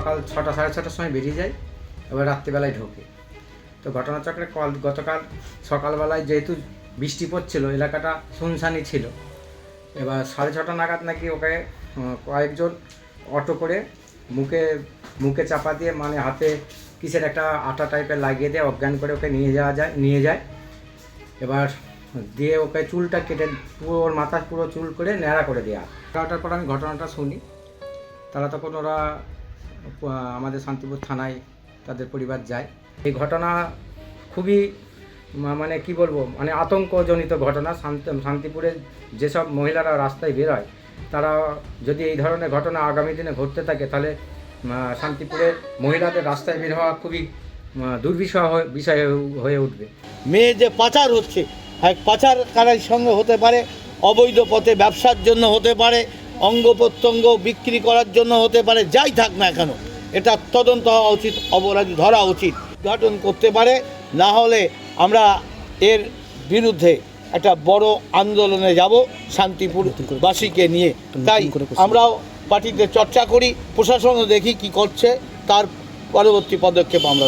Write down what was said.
সকাল ছটা, সাড়ে ছটার সময় বেরিয়ে যায় এবার রাত্রিবেলায় ঢোকে। তো ঘটনাচক্রে কল গতকাল সকালবেলায় যেহেতু বৃষ্টি পড়ছিল, এলাকাটা শুনশানি ছিল, এবার সাড়ে ছটা নাগাদ নাকি ওকে কয়েকজন অটো করে মুখে মুখে চাপা দিয়ে মানে হাতে কিসের একটা আটা টাইপের লাগিয়ে দিয়ে অজ্ঞান করে ওকে নিয়ে যাওয়া যায়, নিয়ে যায়। এবার দিয়ে ওকে চুলটা কেটে পুরো ওর মাথা পুরো চুল করে ন্যাড়া করে দেওয়া এগারোটার পর আমি ঘটনাটা শুনি। তারা তখন ওরা আমাদের শান্তিপুর থানায় তাদের পরিবার যায়। এই ঘটনা খুবই মানে কি বলব মানে আতঙ্কজনিত ঘটনা। শান্তি শান্তিপুরে যেসব মহিলারা রাস্তায় বেরোয় তারা যদি এই ধরনের ঘটনা আগামী দিনে ঘটতে থাকে তাহলে শান্তিপুরে মহিলাদের রাস্তায় বের হওয়া খুবই আহ, দুর্বিষহ বিষয় হয়ে- উঠবে। মেয়ে যে পাচার হচ্ছে এক পাচারকারের সঙ্গে হতে পারে অবৈধ পথে ব্যবসার জন্য হতে পারে অঙ্গ প্রত্যঙ্গ বিক্রি করার জন্য হতে পারে, যাই থাক না কেন, এটা তদন্ত হওয়া উচিত, অপরাধী ধরা উচিত, উদ্ঘাটন করতে পারে, না হলে আমরা এর বিরুদ্ধে একটা বড় আন্দোলনে যাব শান্তিপুরবাসীকে নিয়ে। তাই আমরাও পার্টিতে চর্চা করি, প্রশাসনও দেখি কি করছে, তার পরবর্তী পদক্ষেপ আমরা